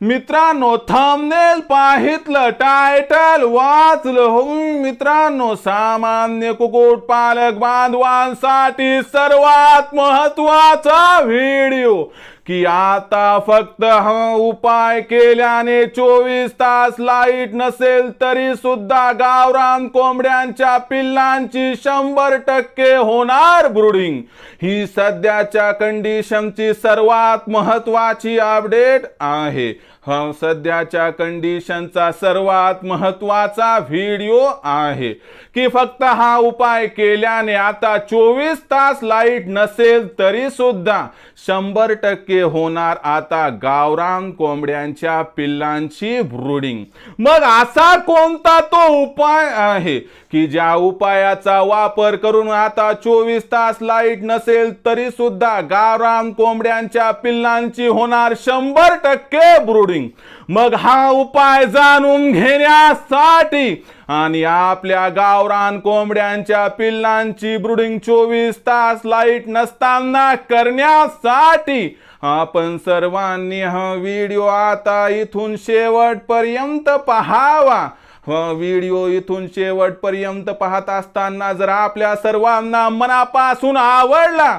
मित्रांनो thumbnail पाहितलं title वाचलं हो मित्रांनो सामान्य कुकुट पालक बांधवांसाठी सर्वात महत्त्वाचा व्हिडिओ की आता फक्त हा उपाय केल्याने चोवीस तास लाइट नसेल तरी सुद्धा गावरान कोंबड्यांच्या पिल्लांची शंभर टक्के होणार ब्रुडिंग ही सध्याच्या कंडिशनची सर्वात महत्वाची अपडेट आहे. सध्याच्या कंडिशनचा सर्वात महत्त्वाचा व्हिडिओ आहे. की फक्त हा उपाय केल्याने आता चोवीस तास लाइट नसेल तरी सुद्धा शंभर टक्के होणार आता गावरान कोंबड्यांच्या पिल्लांची ब्रुडिंग मग असा कोणता तो उपाय आहे? की ज्या उपायाचा वापर करून आता चोवीस तास लाइट नसेल तरी सुद्धा गावरान कोंबड्यांच्या पिल्लांची होणार शंभर टक्के ब्रुडिंग मग हा उपाय जाणून घेण्यासाठी आणि आपल्या गावरान कोंबड्यांच्या पिल्लांची ब्रुडिंग चोवीस तास लाइट नसताना करण्यासाठी आपण सर्वांनी हा व्हिडिओ आता इथून शेवटपर्यंत पहावा. व्हिडिओ इथून शेवटपर्यंत पाहत असताना जर आपल्या सर्वांना मनापासून आवडला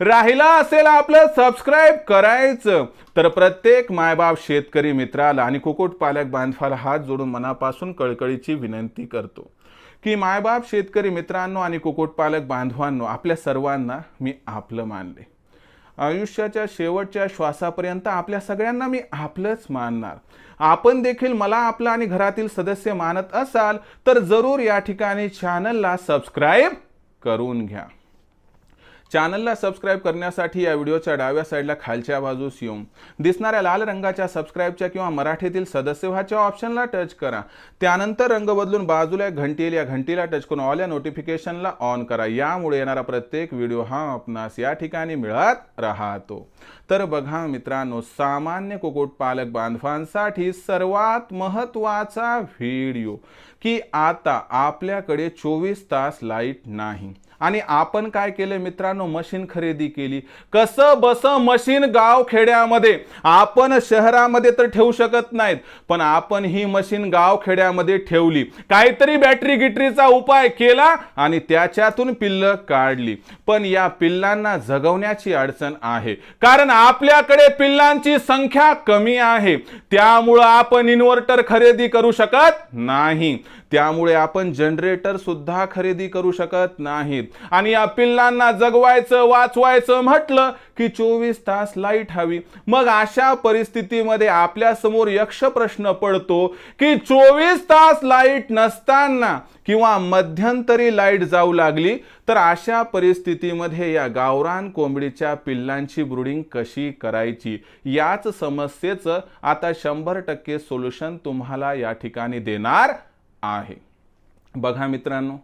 राहिला असेल आपलं सबस्क्राईब करायचं. तर प्रत्येक मायबाप शेतकरी मित्राला आणि कुक्कुटपालक बांधवाला हात जोडून मनापासून कळकळीची विनंती करतो की मायबाप शेतकरी मित्रांनो आणि कुक्कुटपालक बांधवांनो आपल्या सर्वांना मी आपलं मानले. आयुष्याच्या शेवटच्या श्वासापर्यंत आपल्या सगळ्यांना मी आपलंच मानणार. आपण देखील मला आपलं आणि घरातील सदस्य मानत असाल तर जरूर या ठिकाणी चॅनलला सबस्क्राईब करून घ्या. चॅनलला सबस्क्राईब करण्यासाठी या व्हिडिओच्या डाव्या साईडला खालच्या बाजूस येऊन दिसणाऱ्या लाल रंगाच्या सबस्क्राईबच्या किंवा मराठीतील सदस्य व्हाच्या ऑप्शनला टच करा. त्यानंतर रंग बदलून बाजूला एक घंटी येईल या घंटीला टच करून ऑल या नोटिफिकेशनला ऑन करा. यामुळे येणारा प्रत्येक व्हिडिओ हा आपणास या ठिकाणी मिळत राहतो. तर बघा मित्रांनो सामान्य कुक्कुटपालक बांधवांसाठी सर्वात महत्त्वाचा व्हिडिओ की आता आपल्याकडे चोवीस तास लाइट नाही. आणि आपण काय केलं मित्रांनो? मशीन खरेदी केली. कसं बस मशीन गाव खेड्यामध्ये. आपण शहरामध्ये तर ठेवू शकत नाहीत पण आपण ही मशीन गाव खेड्यामध्ये ठेवली. काहीतरी बॅटरी गिटरीचा उपाय केला आणि त्याच्यातून पिल्ल काढली. पण या पिल्लांना जगवण्याची अडचण आहे. कारण आपल्याकडे पिल्लांची संख्या कमी आहे. त्यामुळं आपण इन्व्हर्टर खरेदी करू शकत नाही. त्यामुळे आपण जनरेटर सुद्धा खरेदी करू शकत नाहीत. आणि या पिल्लांना जगवायचं वाचवायचं म्हटलं की चोवीस तास लाइट हवी. मग अशा परिस्थितीमध्ये आपल्यासमोर यक्ष प्रश्न पडतो की चोवीस तास लाइट नसताना किंवा मध्यंतरी लाइट जाऊ लागली तर अशा परिस्थितीमध्ये या गावरान कोंबडीच्या पिल्लांची ब्रुडिंग कशी करायची? याच समस्येचं आता शंभर टक्के सोल्युशन तुम्हाला या ठिकाणी देणार आहे. बघा मित्रांनो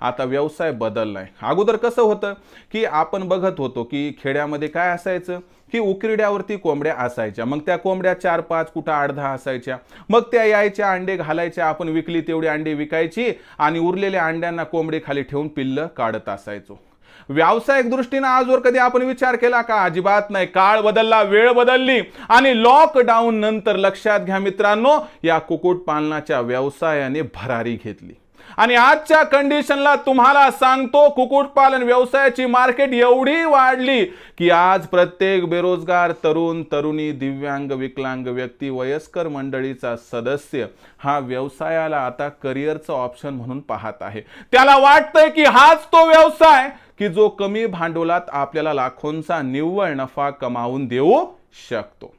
आता व्यवसाय बदललाय. अगोदर कसं होतं की आपण बघत होतो की खेड्यामध्ये काय असायचं? की उकिरड्यावरती कोंबड्या असायच्या. मग त्या कोंबड्या चार पाच कुठं आठ दहा असायच्या. मग त्या यायच्या अंडे घालायच्या आपण विकली तेवढी अंडे विकायची आणि उरलेल्या अंड्यांना कोंबडे खाली ठेवून पिल्ल काढत असायचो. व्यावसायिक दृष्टीनं आजवर कधी आपण विचार केला का? अजिबात नाही. काळ बदलला वेळ बदलली. आणि लॉकडाऊन नंतर लक्षात घ्या मित्रांनो या कुक्कुटपालनाच्या व्यवसायाने भरारी घेतली. आणि आजच्या कंडिशनला तुम्हाला सांगतो कुक्कुटपालन व्यवसायाची मार्केट एवढी वाढली की आज प्रत्येक बेरोजगार तरुण तरुणी दिव्यांग विकलांग व्यक्ती वयस्कर मंडळीचा सदस्य हा व्यवसायाला आता करिअरचं ऑप्शन म्हणून पाहत आहे. त्याला वाटतंय की हाच तो व्यवसाय की जो कमी भांडवलात आपल्याला लाखोंचा निव्वळ नफा कमावून देऊ शकतो.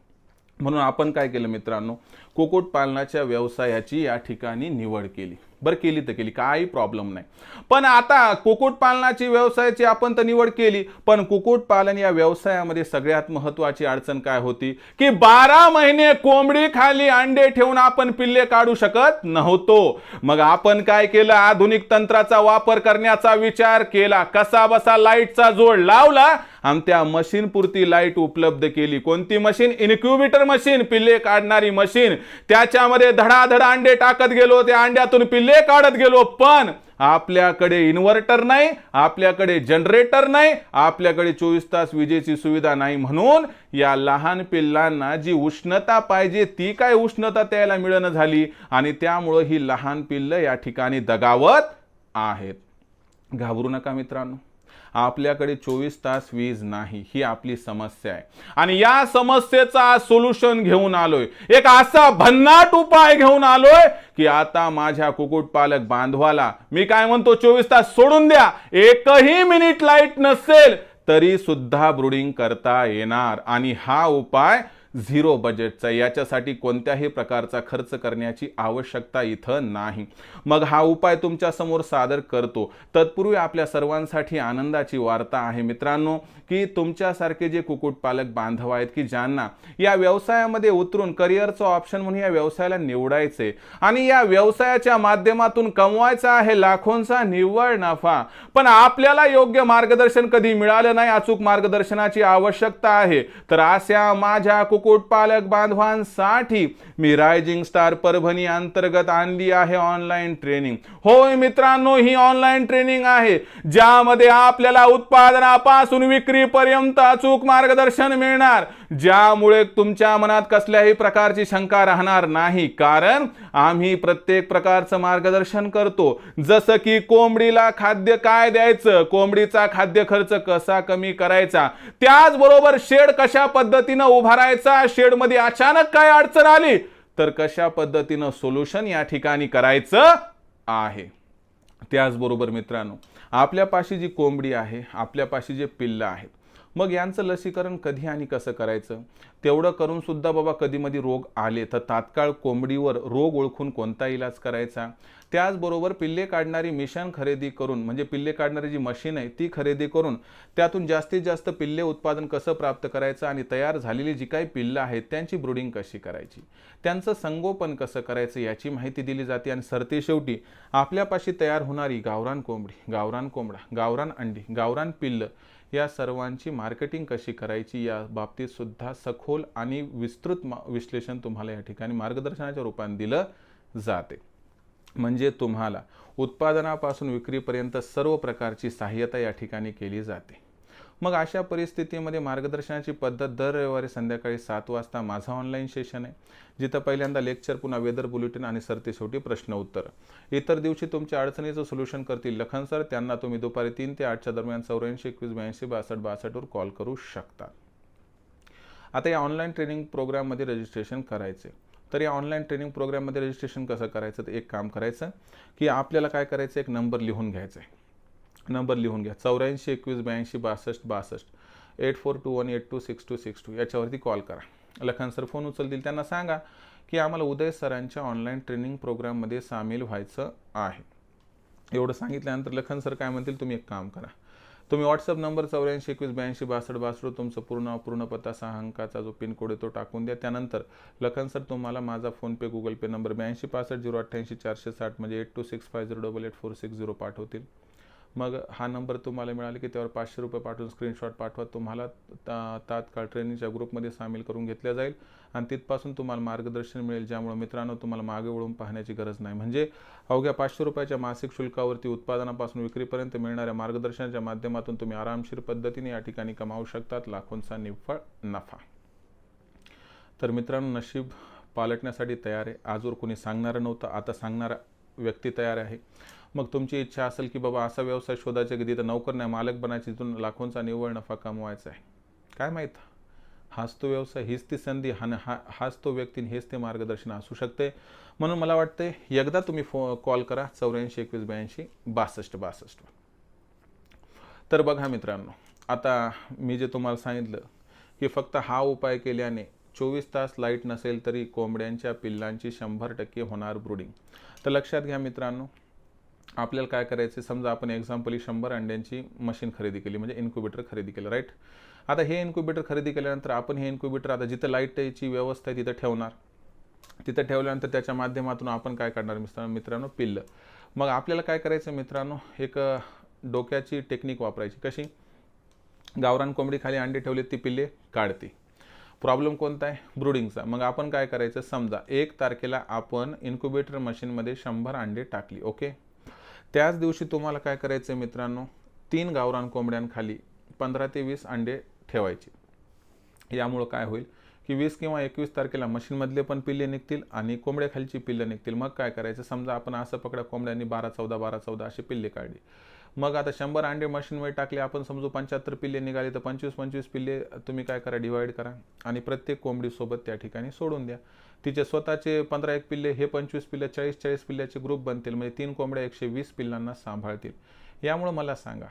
म्हणून आपण काय केलं मित्रांनो? कुक्कुटपालनाच्या व्यवसायाची या ठिकाणी निवड केली. बरं केली तर केली काही प्रॉब्लेम नाही. पण आता कुक्कुटपालनाची व्यवसायाची आपण तर निवड केली पण कुक्कुटपालन या व्यवसायामध्ये सगळ्यात महत्वाची अडचण काय होती? की बारा महिने कोंबडी खाली अंडे ठेवून आपण पिल्ले काढू शकत नव्हतो. मग आपण काय केलं? आधुनिक तंत्राचा वापर करण्याचा विचार केला. कसा बसा लाईटचा जोड लावला. आणि त्या मशीनपुरती लाइट उपलब्ध केली. कोणती मशीन इन्क्युबेटर मशीन पिल्ले काढणारी मशीन त्याच्यामध्ये धडाधड अंडे टाकत गेलो. त्या अंड्यातून पिल्ले काढत गेलो. पण आपल्याकडे इन्व्हर्टर नाही आपल्याकडे जनरेटर नाही आपल्याकडे चोवीस तास विजेची सुविधा नाही म्हणून या लहान पिल्लांना जी उष्णता पाहिजे ती काय उष्णता त्याला मिळणं झाली? आणि त्यामुळं ही लहान पिल्लं या ठिकाणी दगावत आहेत. घाबरू नका मित्रांनो. आपल्याकडे चोवीस तास वीज नाही ही आपली समस्या आहे. आणि या समस्येचा सोल्युशन घेऊन आलोय. एक असा भन्नाट उपाय घेऊन आलोय की आता माझ्या कुक्कुटपालक बांधवाला मी काय म्हणतो चोवीस तास सोडून द्या. एकही मिनिट लाइट नसेल तरी सुद्धा ब्रुडिंग करता येणार. आणि हा उपाय झिरो बजेटचा याच्यासाठी कोणत्याही प्रकारचा खर्च करण्याची आवश्यकता इथं नाही. मग हा उपाय तुमच्यासमोर सादर करतो. तत्पूर्वी आपल्या सर्वांसाठी आनंदाची वार्ता आहे. मित्रांनो की तुमच्यासारखे जे कुक्कुटपालक बांधव आहेत की ज्यांना या व्यवसायामध्ये उतरून करिअरचं ऑप्शन म्हणून या व्यवसायाला निवडायचे आणि या व्यवसायाच्या माध्यमातून कमवायचा आहे लाखोंचा निव्वळ नफा पण आपल्याला योग्य मार्गदर्शन कधी मिळालं नाही अचूक मार्गदर्शनाची आवश्यकता आहे. तर अशा माझ्या कुक्कुटपालक बांधवांसाठी मी रायझिंग स्टार परभणी अंतर्गत आणली आहे ऑनलाईन ट्रेनिंग होय मित्रांनो ही ऑनलाईन ट्रेनिंग आहे ज्यामध्ये आपल्याला उत्पादनापासून विक्रीपर्यंत अचूक मार्गदर्शन मिळणार. ज्यामुळे तुमच्या मनात कसल्याही प्रकारची शंका राहणार नाही. कारण आम्ही प्रत्येक प्रकारचं मार्गदर्शन करतो. जसं की कोंबडीला खाद्य काय द्यायचं? कोंबडीचा खाद्य खर्च कसा कमी करायचा? त्याचबरोबर शेड कशा पद्धतीनं उभारायचा शेडमध्ये अचानक काय अडचण आली? तर कशा पद्धतीनं सोल्युशन या ठिकाणी करायचं आहे. त्याचबरोबर मित्रांनो आपल्यापाशी जी कोंबडी आहे आपल्यापाशी जे पिल्लं आहेत मग यांचं लसीकरण कधी आणि कसं करायचं? तेवढं करून सुद्धा बाबा कधीमधी रोग आले तर तात्काळ कोंबडीवर रोग ओळखून कोणता इलाज करायचा? त्याचबरोबर पिल्ले काढणारी मिशन खरेदी करून म्हणजे पिल्ले काढणारी जी मशीन आहे ती खरेदी करून त्यातून जास्तीत जास्त पिल्ले उत्पादन कसं प्राप्त करायचं आणि तयार झालेली जी काही पिल्लं आहेत त्यांची ब्रुडिंग कशी करायची? त्यांचं संगोपन कसं करायचं याची माहिती दिली जाते आणि सरते शेवटी आपल्यापाशी तयार होणारी गावरान कोंबडी गावरान कोंबडा गावरान अंडी गावरान पिल्लं या सर्वांची मार्केटिंग कशी करायची या बाबतीत सुद्धा सखोल आणि विस्तृत विश्लेषण तुम्हाला या ठिकाणी मार्गदर्शनाच्या रूपाने दिलं जाते. म्हणजे तुम्हाला उत्पादनापासून विक्रीपर्यंत सर्व प्रकारची सहाय्यता या ठिकाणी केली जाते. मग अशा परिस्थितीमध्ये मार्गदर्शनाची पद्धत दर रविवारी संध्याकाळी सात वाजता माझा ऑनलाईन सेशन आहे. जिथं पहिल्यांदा लेक्चर पुन्हा वेदर बुलेटिन आणि सरते शेवटी प्रश्न उत्तर. इतर दिवशी तुमच्या अडचणीचं सोल्युशन करतील लखन सर त्यांना तुम्ही दुपारी तीन ते आठच्या दरम्यान चौऱ्याऐंशी एकवीस ब्याऐंशी बासष्ट बासष्टवर कॉल करू शकता. आता या ऑनलाईन ट्रेनिंग प्रोग्राममध्ये रजिस्ट्रेशन करायचे तर या ऑनलाईन ट्रेनिंग प्रोग्राममध्ये रजिस्ट्रेशन कसं करायचं? तर एक काम करायचं की आपल्याला काय करायचं? एक नंबर लिहून घ्यायचा आहे नंबर लिहून घ्या. चौऱ्याऐंशी एकवीस ब्याऐंशी बासष्ट बासष्ट. Eight four two one eight two six two six two याच्यावरती कॉल करा. लखन सर फोन उचलतील. त्यांना सांगा की आम्हाला उदय सरांच्या ऑनलाईन ट्रेनिंग प्रोग्राममध्ये सामील व्हायचं आहे. एवढं सांगितल्यानंतर लखन सर काय म्हणतील? तुम्ही एक काम करा. तुम्ही व्हॉट्सअप नंबर चौऱ्याऐंशी एकवीस ब्याऐंशी बासष्ट बासष्ट तुमचं पूर्ण पूर्ण पत्ता सहा अंकाचा जो पिनकोड आहे तो टाकून द्या. त्यानंतर लखन सर तुम्हाला माझा फोनपे गुगल पे नंबर ब्याऐंशी पासष्ट झिरो अठ्ठ्याऐंशी चारशे साठ म्हणजे eight two six five zero double eight four six zero पाठवतील. मग हा नंबर तुम्हाला मिळाला की त्यावर पाचशे रुपये पाठवून स्क्रीनशॉट पाठवा. तुम्हाला ता तात्काळ ट्रेनिंगच्या ग्रुपमध्ये सामील करून घेतल्या जाईल. आणि तिथपासून तुम्हाला मार्गदर्शन मिळेल ज्यामुळे मित्रांनो तुम्हाला मागे वळून पाहण्याची गरज नाही. म्हणजे अवघ्या पाचशे रुपयाच्या मासिक शुल्कावरती उत्पादनापासून विक्रीपर्यंत मिळणाऱ्या मार्गदर्शनाच्या माध्यमातून तुम्ही आरामशीर पद्धतीने या ठिकाणी कमावू शकतात. लाखोंचा निव्वळ नफा. तर मित्रांनो नशीब पालटण्यासाठी तयार आहे. आजवर कोणी सांगणारं नव्हतं. आता सांगणारा व्यक्ती तयार आहे. मग तुमची इच्छा असेल की बाबा असा व्यवसाय शोधायचा की तिथं नोकर नाही मालक बनायची तिथून लाखोंचा निव्वळ नफा कमवायचा आहे. काय माहीत? हाच तो व्यवसाय हीच ती संधी हा हा हाच तो व्यक्ती हेच ते मार्गदर्शन असू शकते. म्हणून मला वाटते एकदा तुम्ही फो कॉल करा चौऱ्याऐंशी एकवीस ब्याऐंशी बासष्ट बासष्ट. तर बघा मित्रांनो आता मी जे तुम्हाला सांगितलं की फक्त हा उपाय केल्याने चोवीस तास लाइट नसेल तरी कोंबड्यांच्या पिल्लांची शंभर टक्के होणार ब्रुडिंग. तर लक्षात घ्या मित्रांनो आपल्याला काय करायचं समजा आपण एक्झाम्पल ही शंभर अंड्यांची मशीन खरेदी केली म्हणजे इन्क्युबेटर खरेदी केलं राईट आता हे इन्क्युबेटर खरेदी केल्यानंतर आपण हे इन्क्युबेटर आता जिथं लाईटची व्यवस्था आहे तिथं ठेवणार. तिथं ठेवल्यानंतर त्याच्या माध्यमातून आपण काय करणार मित्रांनो मित्रांनो? पिल्लं. मग आपल्याला काय करायचं मित्रांनो? एक डोक्याची टेक्निक वापरायची. कशी? गावरान कोंबडी खाली अंडे ठेवले ती पिल्ले काढते. प्रॉब्लेम कोणता आहे? ब्रुडिंगचा मग आपण काय करायचं? समजा एक तारखेला आपण इन्क्युबेटर मशीनमध्ये शंभर अंडे टाकली ओके त्याच दिवशी तुम्हाला काय करायचं आहे मित्रांनो? तीन गावरान कोंबड्यांखाली पंधरा ते वीस अंडे ठेवायचे. यामुळं काय होईल की वीस किंवा एकवीस तारखेला मशीनमधले पण पिल्ले निघतील आणि कोंबड्याखालची पिल्लं निघतील. मग काय करायचं? समजा आपण असं पकडा कोंबड्यांनी बारा चौदा बारा चौदा असे पिल्ले काढली. मग आता शंभर अंडे मशीनमध्ये टाकले आपण समजू पंच्याहत्तर पिल्ले निघाले तर पंचवीस पंचवीस पिल्ले तुम्ही काय करा डिवाईड करा. आणि प्रत्येक कोंबडीसोबत त्या ठिकाणी सोडून द्या. तिचे स्वतःचे पंधरा एक पिल्ले हे पंचवीस पिल्ले चाळीस चाळीस पिल्ल्याचे ग्रुप बनतील. म्हणजे तीन कोंबड्या एकशे वीस पिल्लांना सांभाळतील. यामुळं मला सांगा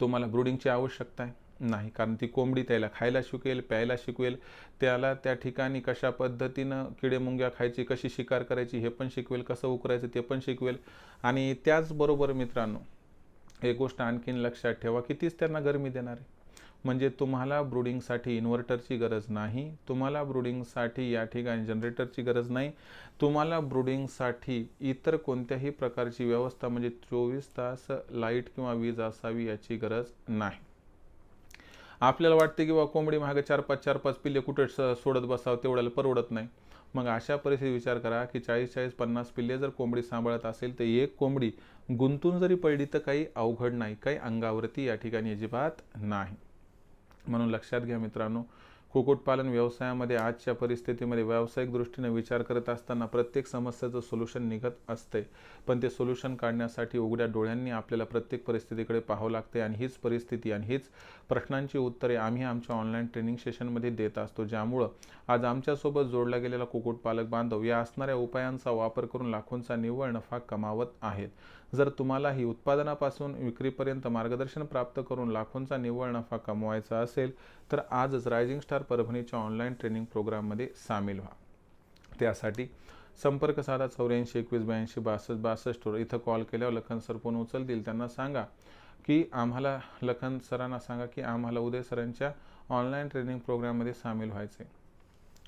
तुम्हाला ब्रुडिंगची आवश्यकता आहे? नाही कारण ती कोंबडी त्याला खायला शिकवेल प्यायला शिकवेल. त्याला त्या ठिकाणी कशा पद्धतीनं किडे मुंग्या खायची कशी शिकार करायची हे पण शिकवेल कसं उकरायचं ते पण शिकवेल. आणि त्याचबरोबर मित्रांनो एक गोष्ट आणखीन लक्षात ठेवा की तीच त्यांना गरमी देणार. आहे म्हणजे तुम्हाला ब्रुडिंगसाठी इन्व्हर्टरची गरज नाही तुम्हाला ब्रुडिंगसाठी या ठिकाणी जनरेटरची गरज नाही तुम्हाला ब्रुडिंगसाठी इतर कोणत्याही प्रकारची व्यवस्था म्हणजे चोवीस तास लाइट किंवा वीज असावी याची गरज नाही. आपल्याला वाटते की बा कोंबडी मागे चार पाच चार पाच पिल्ले कुठे स- सोडत बसावं तेवढ्याला परवडत नाही. मग अशा परिस्थितीत विचार करा की चाळीस चाळीस पन्नास पिल्ले जर कोंबडी सांभाळत असेल तर एक कोंबडी गुंतून जरी पडली तर काही अवघड नाही काही अंगावरती या ठिकाणी अजिबात नाही. म्हणून लक्षात घ्या मित्रांनो कुक्कुटपालन व्यवसायामध्ये आजच्या परिस्थितीमध्ये व्यावसायिक दृष्टीने विचार करत असताना प्रत्येक समस्येचं सोल्युशन निघत असते. पण ते सोल्युशन काढण्यासाठी उघड्या डोळ्यांनी आपल्याला प्रत्येक परिस्थितीकडे पाहावं लागते आणि हीच परिस्थिती आणि हीच प्रश्नांची उत्तरे आम्ही आमच्या ऑनलाईन ट्रेनिंग सेशनमध्ये देत असतो. ज्यामुळं आज आमच्यासोबत जोडला गेलेला कुक्कुटपालक बांधव या असणाऱ्या उपायांचा वापर करून लाखोंचा निव्वळ नफा कमावत आहेत. जर तुम्हालाही उत्पादनापासून विक्रीपर्यंत मार्गदर्शन प्राप्त करून लाखोंचा निव्वळ नफा कमवायचा असेल तर आजच रायझिंग स्टार परभणीच्या ऑनलाईन ट्रेनिंग प्रोग्राममध्ये सामील व्हा. त्यासाठी संपर्क साधा चौऱ्याऐंशी एकवीस ब्याऐंशी बासष्ट बासष्टवर इथं कॉल केल्यावर लखन सर फोन उचलतील. त्यांना सांगा की आम्हाला लखन सरांना सांगा की आम्हाला उदय सरांच्या ऑनलाईन ट्रेनिंग प्रोग्राममध्ये सामील व्हायचे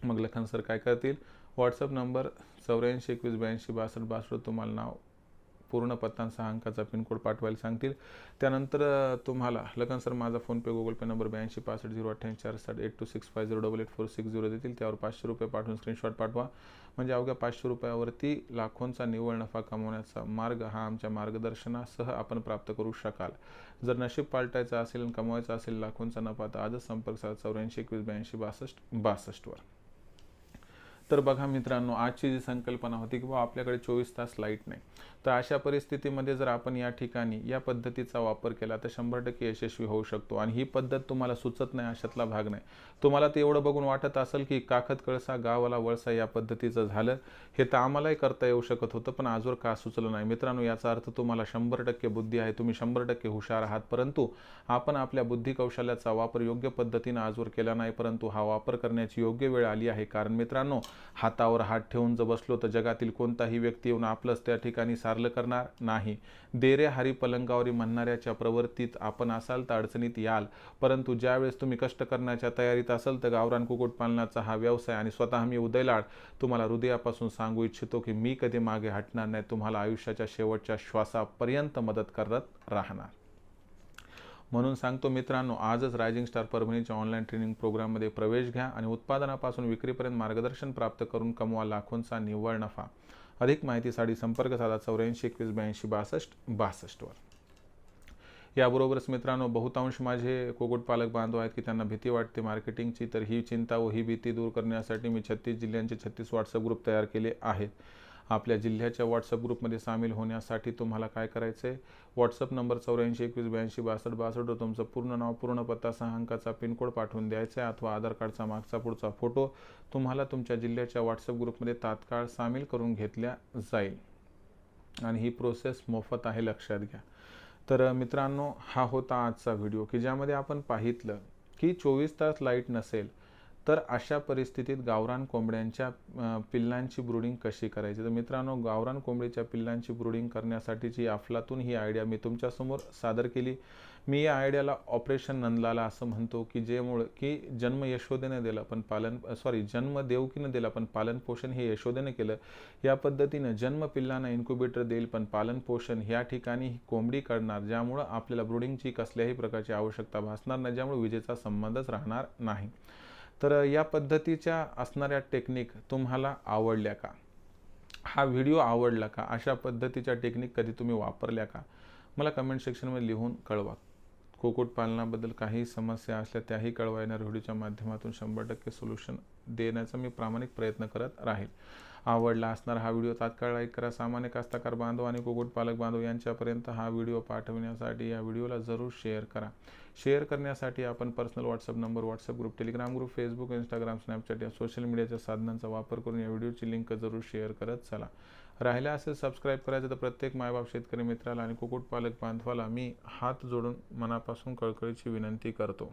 मग लखन सर काय करतील? व्हॉट्सअप नंबर चौऱ्याऐंशी एकवीस ब्याऐंशी बासष्ट बासष्ट तुम्हाला नाव पूर्ण पत्ता सहा अंकाचा पिनकोड पाठवायला सांगतील. त्यानंतर तुम्हाला लगन सर माझा फोनपे गुगल पे नंबर ब्याऐंशी पासष्ट झिरो अठ्ठ्याऐंशी चार साठ eight two six five zero double eight four six zero देतील. त्यावर पाचशे रुपये पाठवून स्क्रीनशॉट पाठवा. म्हणजे अवघ्या पाचशे रुपयावरती लाखोंचा निव्वळ नफा कमवण्याचा मार्ग हा आमच्या मार्गदर्शनासह आपण प्राप्त करू शकाल. जर नशीब पालटायचं असेल आणि कमवायचा असेल लाखोंचा नफा तर आजच संपर्क साधा चौऱ्याऐंशी एकवीस ब्याऐंशी बासष्ट बासष्टवर. तर बघा मित्रांनो आजची जी संकल्पना होती की बा आपल्याकडे चोवीस तास लाइट नाही. तर अशा परिस्थितीमध्ये जर आपण या ठिकाणी या पद्धतीचा वापर केला तर शंभर टक्के यशस्वी होऊ शकतो. आणि ही पद्धत तुम्हाला सुचत नाही अशातला भाग नाही. तुम्हाला ते एवढं बघून वाटत असेल की काखत कळसा गावाला वळसा या पद्धतीचं झालं हे तर आम्हालाही करता येऊ शकत होतं पण आजवर का सुचलं नाही? मित्रांनो याचा अर्थ तुम्हाला शंभर टक्के बुद्धी आहे तुम्ही शंभर टक्के हुशार आहात परंतु आपण आपल्या बुद्धी कौशल्याचा वापर योग्य पद्धतीनं आजवर केला नाही परंतु हा वापर करण्याची योग्य वेळ आली आहे. कारण मित्रांनो हातावर हात ठेवून जर बसलो तर जगातील कोणताही व्यक्ती येऊन आपलंच त्या ठिकाणी सारलं करणार नाही. देरे हरी पलंगावरी म्हणणाऱ्याच्या प्रवृत्तीत आपण असाल तर अडचणीत याल. परंतु ज्यावेळेस तुम्ही कष्ट करण्याच्या तयारीत असाल तर गावरान कुक्कुटपालनाचा हा व्यवसाय आणि स्वतः मी उदयलाड तुम्हाला हृदयापासून सांगू इच्छितो की मी कधी मागे हटणार नाही. तुम्हाला आयुष्याच्या शेवटच्या श्वासापर्यंत मदत करत राहणार. म्हणून सांगतो मित्रांनो आजच रायझिंग स्टार परभणीच्या ऑनलाईन ट्रेनिंग प्रोग्राममध्ये प्रवेश घ्या आणि उत्पादनापासून विक्रीपर्यंत मार्गदर्शन प्राप्त करून कमवा लाखोंचा निव्वळ नफा. अधिक माहितीसाठी संपर्क साधा चौऱ्याऐंशी एकवीस ब्याऐंशी बासष्ट बासष्टवर याबरोबरच मित्रांनो बहुतांश माझे कुक्कुटपालक बांधव आहेत की त्यांना भीती वाटते मार्केटिंगची तर ही चिंता व ही भीती दूर करण्यासाठी मी छत्तीस जिल्ह्यांचे छत्तीस व्हॉट्सअप ग्रुप तयार केले आहेत. आपल्या जिल्ह्याच्या व्हॉट्सअप ग्रुपमध्ये सामील होण्यासाठी तुम्हाला काय करायचं आहे व्हॉट्सअप नंबर चौऱ्याऐंशी एकवीस ब्याऐंशी बासष्ट बासष्टवर तुमचं पूर्ण नाव पूर्ण पत्ता सहा अंकाचा पिनकोड पाठवून द्यायचा आहे अथवा आधार कार्डचा मागचा पुढचा फोटो तुम्हाला तुमच्या जिल्ह्याच्या व्हॉट्सअप ग्रुपमध्ये तात्काळ सामील करून घेतल्या जाईल. आणि ही प्रोसेस मोफत आहे लक्षात घ्या. तर मित्रांनो हा होता आजचा व्हिडिओ की ज्यामध्ये आपण पाहितलं की चोवीस तास लाइट नसेल तर अशा परिस्थितीत गावरान कोंबड्यांच्या पिल्लांची ब्रुडिंग कशी करायची? तर मित्रांनो गावरान कोंबडीच्या पिल्लांची ब्रुडिंग करण्यासाठीची अफलातून ही आयडिया मी तुमच्यासमोर सादर केली. मी या आयडियाला ऑपरेशन नंदलाला असं म्हणतो की जेमुळं की जन्म यशोदेने दिला पण पालन सॉरी जन्म देवकीनं दिला पण पालन पोषण हे यशोदेने केलं. या पद्धतीनं जन्म पिल्लांना इन्क्युबेटर देईल पण पालन पोषण ह्या ठिकाणी ही कोंबडी करणार ज्यामुळं आपल्याला ब्रुडिंगची कसल्याही प्रकारची आवश्यकता भासणार नाही ज्यामुळे विजेचा संबंधच राहणार नाही. तर या पद्धतीच्या असणाऱ्या टेक्निक तुम्हाला आवडल्या का? हा व्हिडिओ आवडला का? अशा पद्धतीच्या टेक्निक कधी तुम्ही वापरल्या का? मला कमेंट सेक्शनमध्ये लिहून कळवा. कुक्कुटपालनाबद्दल काही समस्या असल्या त्याही कळवा. येणार व्हिडिओच्या माध्यमातून शंभर टक्के सोल्युशन देण्याचा मी प्रामाणिक प्रयत्न करत राहील. आवडला असणारा हा व्हिडिओ तात्काळ लाईक करा. सामान्य कास्तकार बांधव आणि कुक्कुटपालक बांधव यांच्यापर्यंत हा व्हिडिओ पाठवण्यासाठी या व्हिडिओला जरूर शेअर करा. शेअर करण्यासाठी आपण personal WhatsApp number WhatsApp group Telegram group Facebook Instagram Snapchat या सोशल मीडियाच्या साधनांचा वापर करून या व्हिडिओची लिंक जरूर शेअर करत चला. राहिला असेल सबस्क्राईब करायचं तर प्रत्येक मायबाप शेतकरी मित्राला आणि कुक्कुटपालक बांधवाला मी हात जोडून मनापासून कळकळीची विनंती करतो.